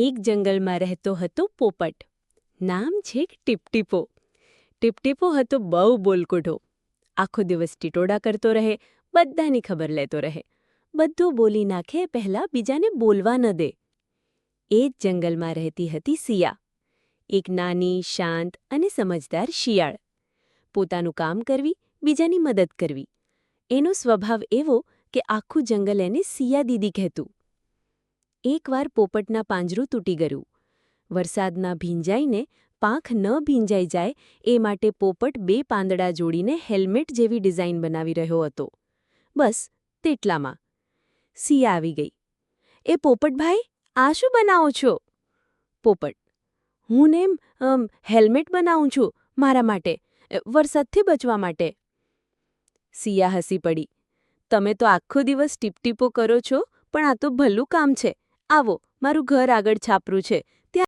એક જંગલમાં રહેતો હતો પોપટ. નામ છે ટીપટીપો. ટીપટીપો હતો બહુ બોલકુઢો. આખો દિવસ ટીટોડા કરતો રહે, બધાની ખબર લેતો રહે. બધું બોલી નાખે, પહેલાં બીજાને બોલવા ન દે. એ જ જંગલમાં રહેતી હતી સિયા. એક નાની, શાંત અને સમજદાર શિયાળ. પોતાનું કામ કરવી, બીજાની મદદ કરવી. એનો સ્વભાવ એવો કે આખું જંગલ એને સિયા દીદી કહેતું. એકવાર પોપટના પાંજરું તૂટી ગયું. વરસાદના ભીંજાઈને પાંખ ન ભીંજાઈ જાય એ માટે પોપટ બે પાંદડા જોડીને હેલ્મેટ જેવી ડિઝાઇન બનાવી રહ્યો હતો. બસ, તેટલામાં. સિયા આવી ગઈ. એ પોપટભાઈ, આ શું બનાવો છો? પોપટ. હું ને હેલ્મેટ બનાવું છું મારા માટે વરસાદથી બચવા માટે. સિયા હસી પડી. તમે તો આખો દિવસ ટીપટીપો કરો છો, પણ આ તો ભલું કામ છે. આવો મારું ઘર આગળ છાપરું છે. ત્યાં